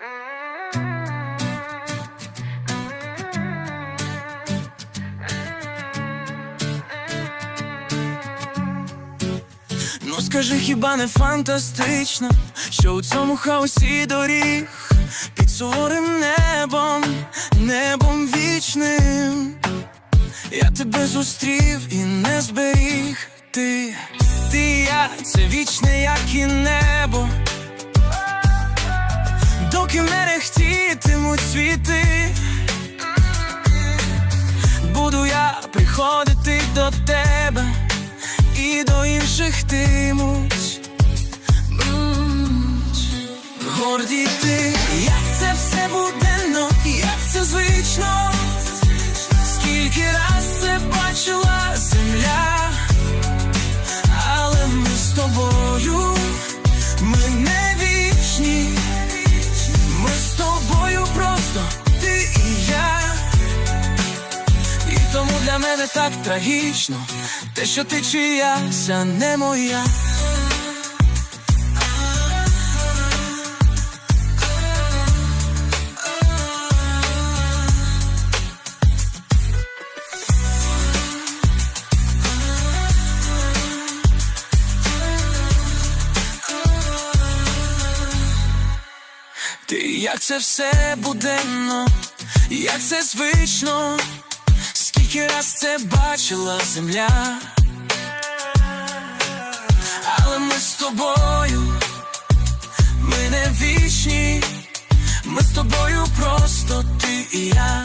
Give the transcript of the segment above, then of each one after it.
Ну скажи, хіба не фантастично, що у цьому хаосі доріг під суворим небом, небом вічним. Я тебе зустрів і не зберіг. Ти, ти я, це вічне, як і небо. Доки мерехтітимуть світи, буду я приходити до тебе і до інших тимуть. Горді ти, як це все буденно, як це звично, скільки раз це бачила земля, але ми з тобою, мене так трагічно, те, що ти чиясь, а не моя. Ти як це все буденно, як це звично, скільки раз це бачила земля, але ми з тобою, ми не вічні, ми з тобою просто ти і я.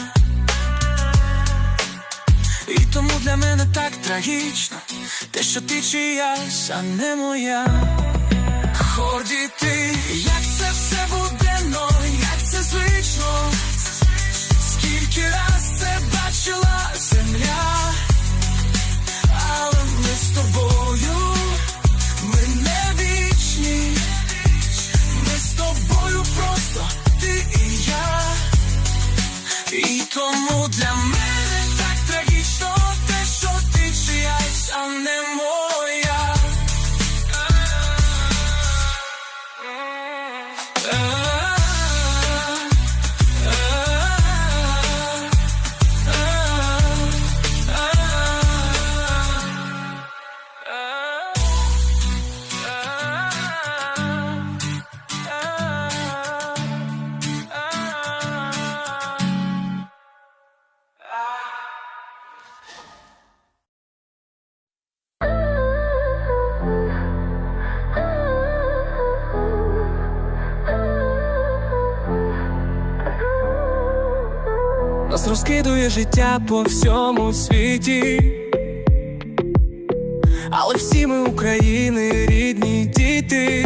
І тому для мене так трагічно, те, що ти чиясь, а не моя. Ході ти, як це все буденно, як це звично, скільки раз це бачила земля, але ми з тобою, ми не вічні, ми з тобою просто ти і я, і тому для Нас розкидує життя по всьому світі, але всі ми України, рідні діти.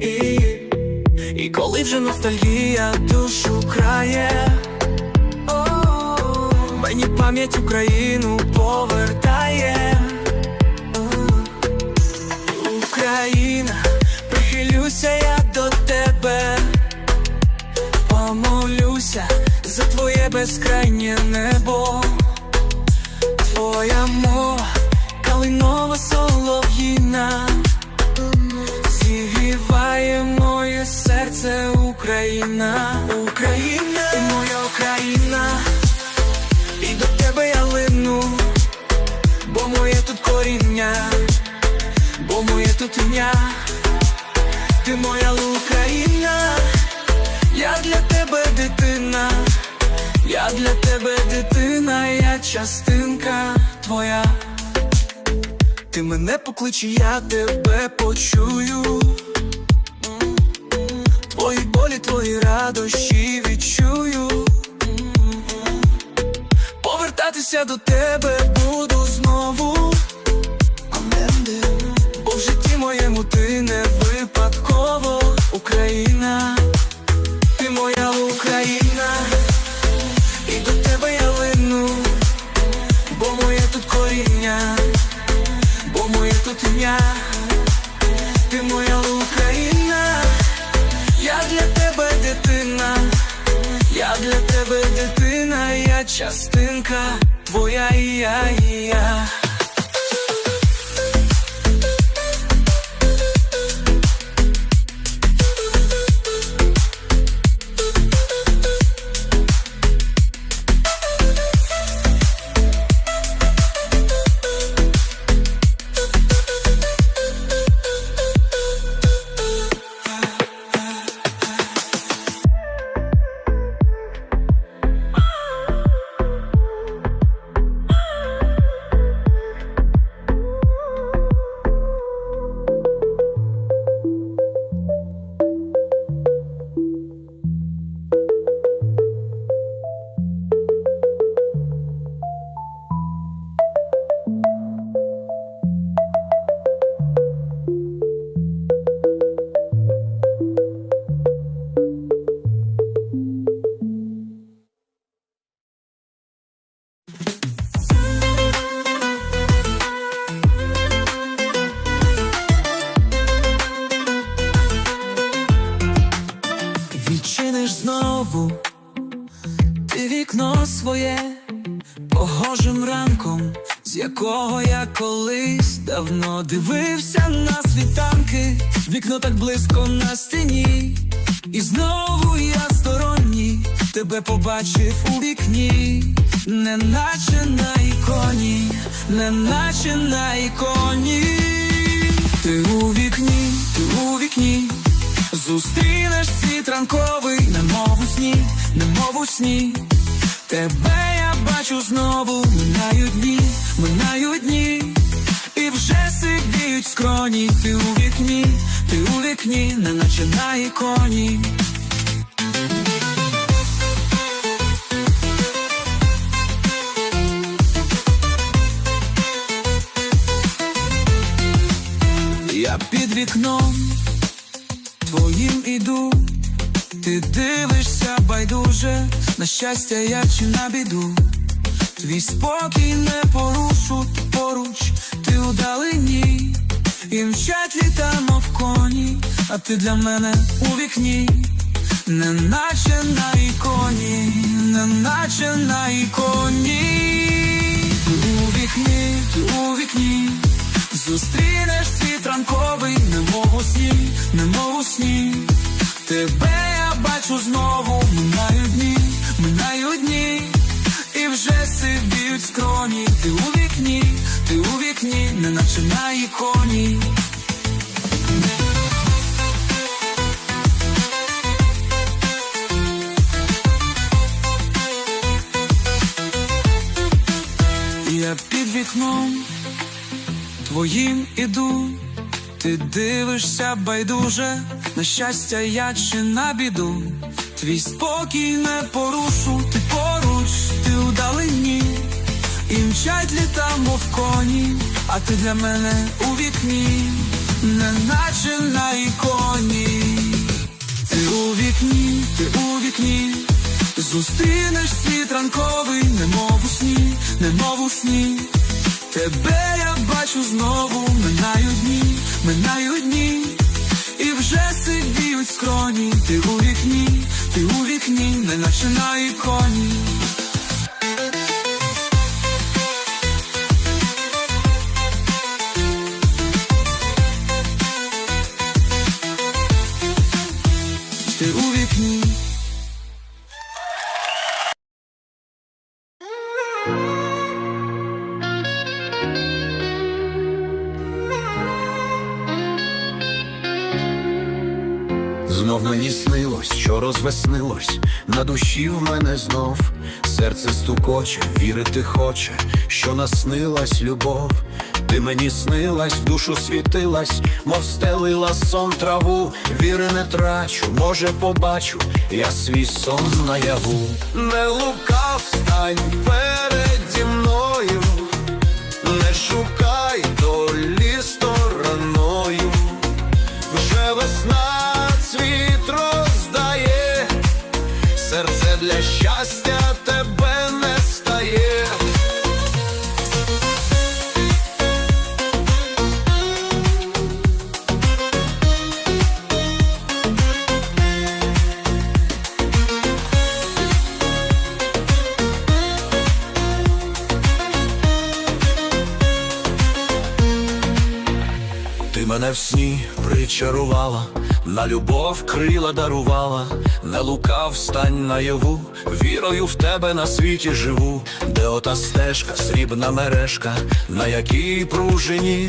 І, і коли вже ностальгія душу крає, мені пам'ять Україну повертає. Безкрайнє небо, частинка твоя. Ти мене покличе, я тебе почую. Твої болі, твої радощі відчую. Повертатися до тебе буду знову. Бо в житті моєму ти не ти моя Україна, я для тебе дитина, я для тебе дитина, я частинка. Твоя і я, і я. Своє погожим ранком, з якого я колись давно дивився на світанки, вікно так близько на стіні, і знову я сторонній тебе побачив у вікні, неначе на іконі, неначе на іконі. Ти у вікні, ти у вікні, зустрінеш світ ранковий, немов у сні, немов у сні. Тебе я бачу знову, минають дні, минають дні, і вже сидіють скроні, ти у вікні, ти у вікні, неначе на іконі. Я під вікном твоїм іду, ти дивишся байдуже, на щастя я чи на біду. Твій спокій не порушу, поруч, ти удалині, і мчать літа, мов коні, а ти для мене у вікні, неначе на іконі, неначе на іконі. Ти у вікні, у вікні, зустрінеш світ ранковий, немов у сні, немов у сні. Тебе я бачу знову, минають дні, минають дні, і вже сидіють скроні. Ти у вікні, ти у вікні, неначе на іконі. Я під вікном твоїм іду, ти дивишся байдуже, на щастя я чи на біду, твій спокій не порушу, ти поруч, ти удалині, і мчать літа, мов коні, а ти для мене у вікні, неначе на іконі. Ти у вікні, ти у вікні, зустрінеш світ ранковий, немов у сні, немов у сні. Тебе я бачу знову, минають дні, минають дні, і вже сидіють скроні, ти у вікні, ти у вікні, не на іконі. В мене знов серце стукоче, вірити хоче, що наснилась любов. Ти мені снилась, душу світилась, мов стелила сон траву, віри не трачу, може побачу, я свій сон наяву. Не лукав, стань переді мене в сні причарувала, на любов крила дарувала, не лукав стань наяву, вірою в тебе на світі живу, де ота стежка, срібна мережка, на якій пружині,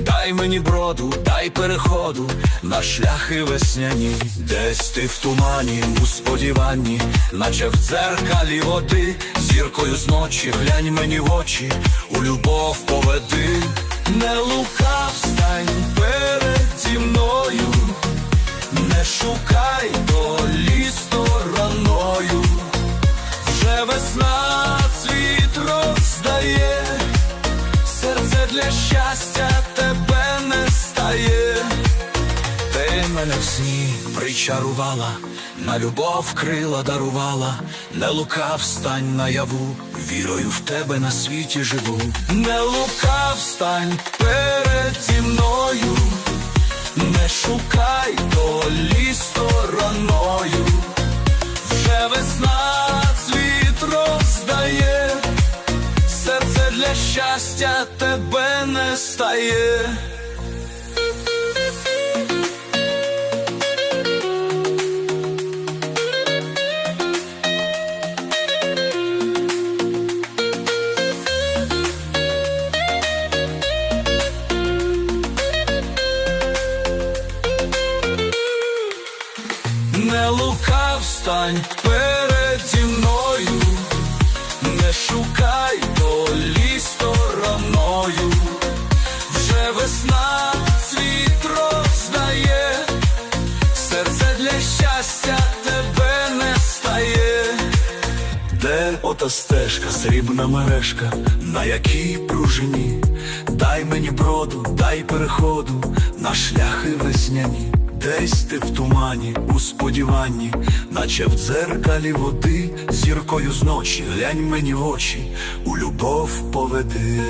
дай мені броду, дай переходу, на шляхи весняні, десь ти в тумані, у сподіванні, наче в дзеркалі води, зіркою з ночі, глянь мені в очі, у любов поведи. Не лукав не шукай долі стороною, вже весна цвіт роздає, серце для щастя тебе не стає. Ти мене в сні причарувала, на любов крила дарувала, не лукав стань наяву, вірою в тебе на світі живу. Не лукав стань переді мною, не шукай долі стороною, вже весна цвіт роздає, серце для щастя тебе не стає. Стань переді мною, не шукай долі стороною, вже весна цвіт роздає, серце для щастя тебе не стає. Де ота стежка, срібна мережка, на якій пружині, дай мені броду, дай переходу на шляхи весняні, десь ти в тумані, у сподіванні, наче в дзеркалі води, зіркою з ночі глянь мені в очі, у любов поведи.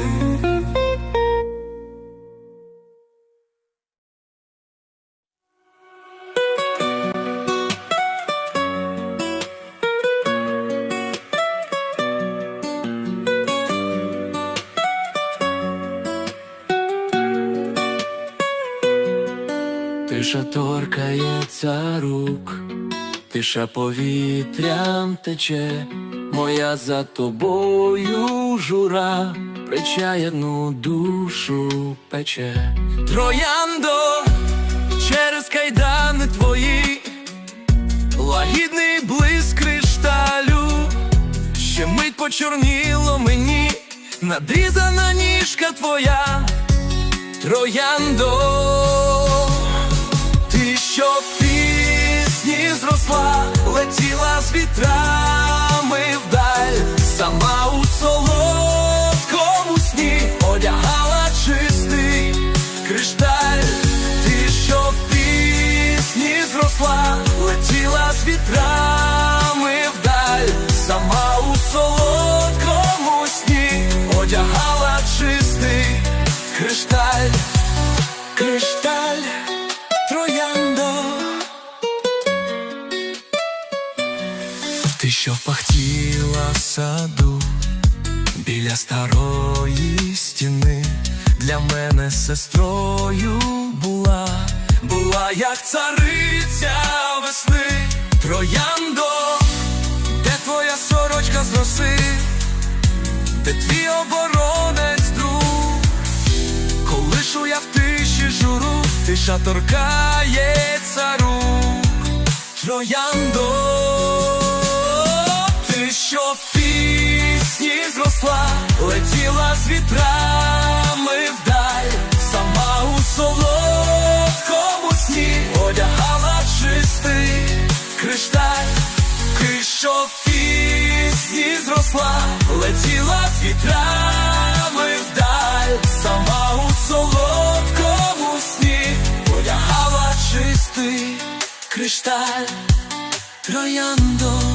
Тиша торкається рук, тиша повітрям тече, моя за тобою жура, причаяну душу пече. Трояндо через кайдани твої, лагідний блиск кришталю, ще мить почорніло мені, надрізана ніжка твоя. Трояндо, що в пісні зросла, летіла з вітрами вдаль, сама у солодкому сні одягала чистий кришталь, ти що в пісні зросла, летіла з вітрами вдаль, сама у солодкому сні одягала чистий кришталь, кришталь, що впахтіла в саду. Біля старої стіни, для мене сестрою була, була як цариця весни, трояндо, де твоя сорочка з роси, де твій оборонець друг. Колишу я в тиші журу, тиша торкається рук Трояндо, що в пісні зросла, летіла з вітрами вдаль, сама у солодкому сні одягала чистий кришталь, ти що в пісні зросла, летіла з вітрами вдаль, сама у солодкому сні одягала чистий кришталь, трояндо.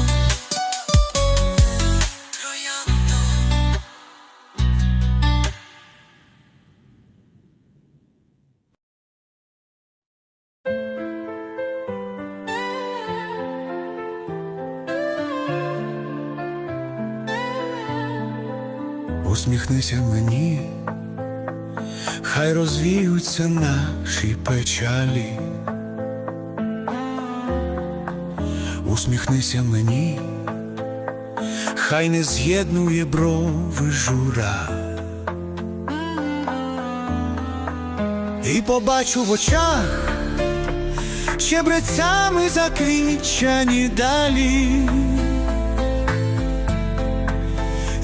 Усміхнися мені, хай розвіються наші печалі. Усміхнися мені, хай не з'єднує брови жура. І побачу в очах щебрецями заквічані далі.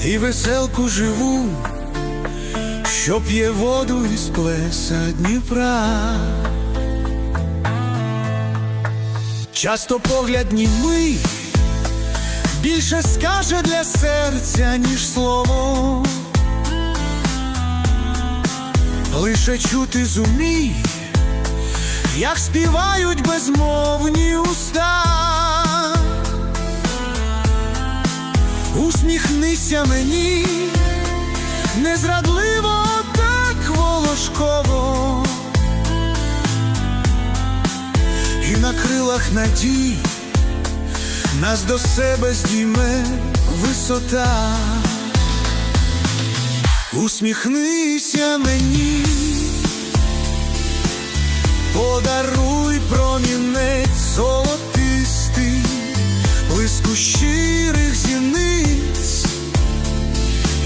І веселку живу, що п'є воду із плеса Дніпра. Часто погляд німий більше скаже для серця, ніж слово. Лише чути зумій, як співають безмовні уста. Усміхнися мені, незрадливо так волошково, і на крилах надій нас до себе здійме висота. Усміхнися мені, подаруй промінець золотистий, блиску щирих зіниць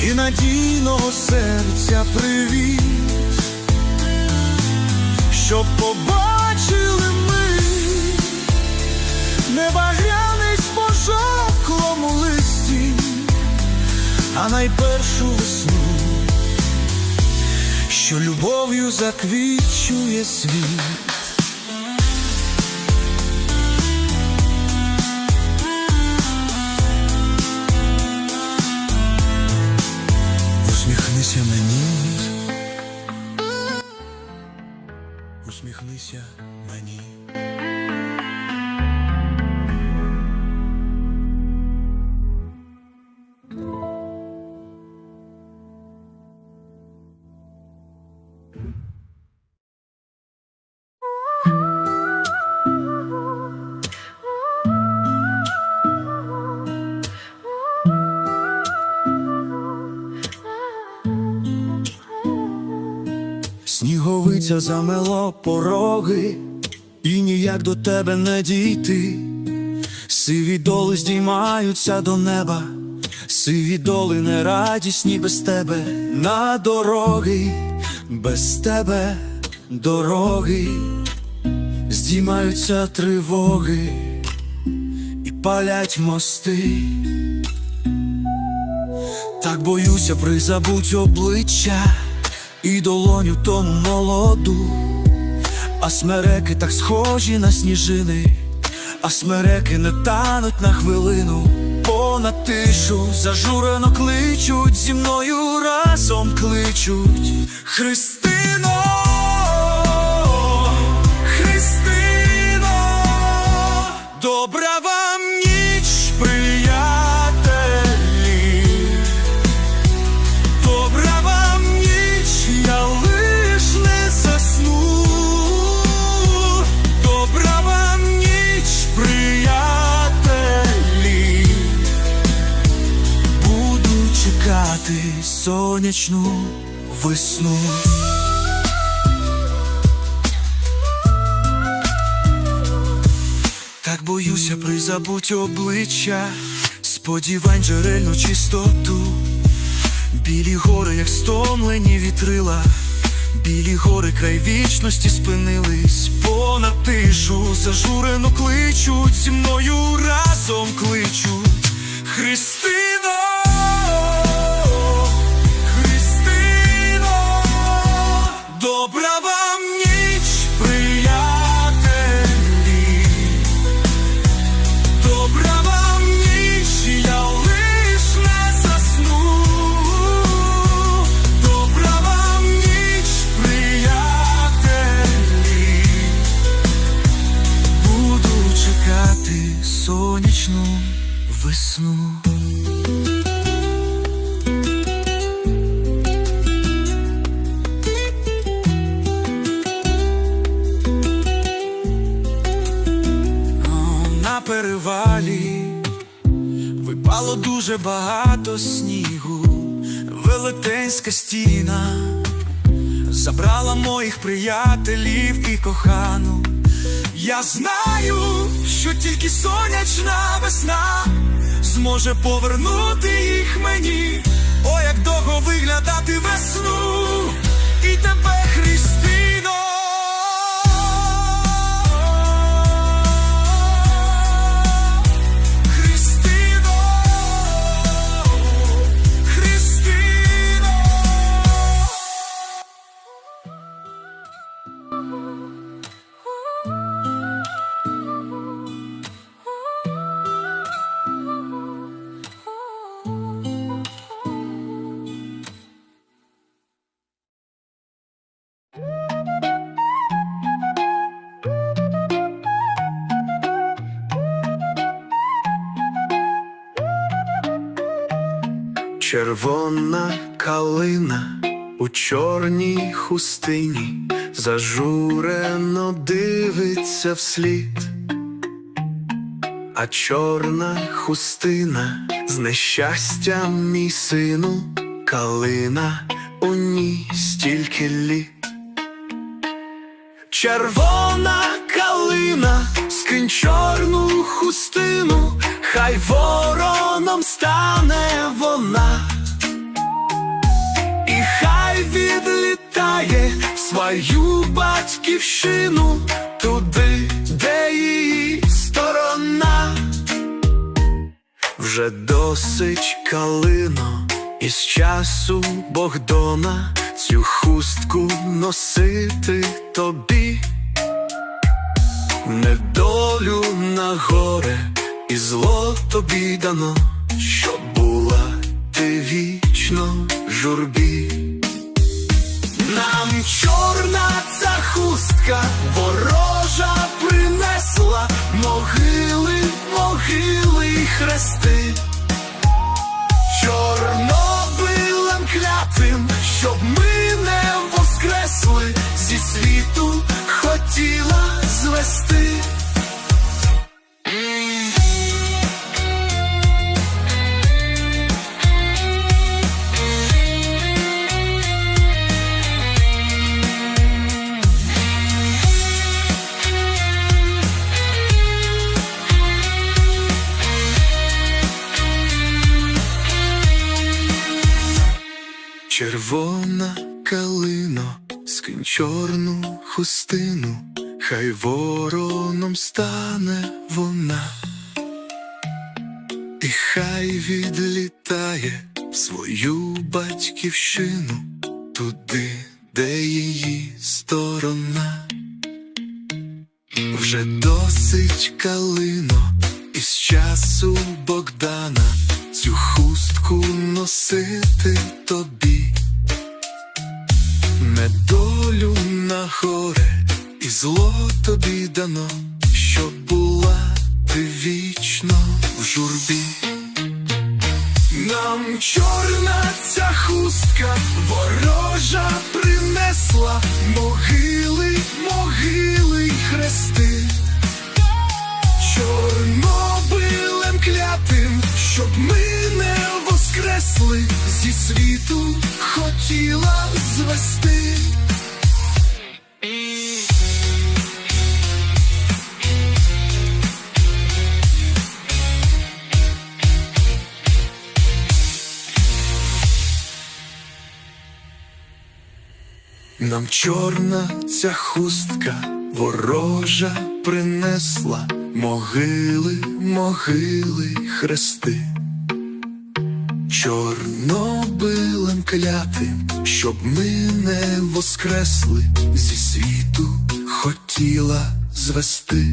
і надійного серця привіт, щоб побачили ми небагрянець по жовклому листі, а найпершу весну що любов'ю заквічує світ. Сніговиця замело пороги, і ніяк до тебе не дійти. Сиві доли здіймаються до неба, сиві доли не радісні без тебе на дороги, без тебе дороги, здіймаються тривоги і палять мости. Так боюся призабуть обличчя і долоню тому молоду, а смереки так схожі на сніжини, а смереки не тануть на хвилину, понад тишу зажурено кличуть, зі мною разом кличуть. Христино, сонячну весну. Так боюся призабуть обличчя, сподівань джерельну чистоту. Білі гори, як стомлені вітрила, білі гори край вічності спинились, понад тишу зажурено кличуть, зі мною разом кличуть Христино, На перевалі випало дуже багато снігу, велетенська стіна забрала моїх приятелів і кохану. Я знаю, що тільки сонячна весна зможе повернути їх мені. О, як довго виглядати весну і тебе, Христино. Червона калина у чорній хустині зажурено дивиться вслід, а чорна хустина з нещастям мій сину, калина у ній стільки літ. Червона калина, скинь чорну хустину, хай вороном стане свою батьківщину, туди, де її сторона. Вже досить калино із часу Богдона цю хустку носити тобі, недолю на горе і зло тобі дано, щоб була ти вічно журбі. Нам чорна ця хустка ворожа принесла могили, могили хрести. Чорнобилем клятим, щоб ми не воскресли, зі світу хотіла звести. Чорну хустину, хай вороном стане вона, і хай відлітає в свою батьківщину, туди, де її сторона. Вже досить калино із часу Богдана цю хустку носити тобі, недолю на горе і зло тобі дано, щоб була ти вічно в журбі. Нам чорна ця хустка ворожа принесла могили, могили й хрести. Чорнобилем клятим, щоб ми не воскресли, зі світу хотіла звести. Нам чорна ця хустка ворожа принесла могили, могили хрести. Чорнобилем клятим, щоб ми не воскресли, зі світу хотіла звести.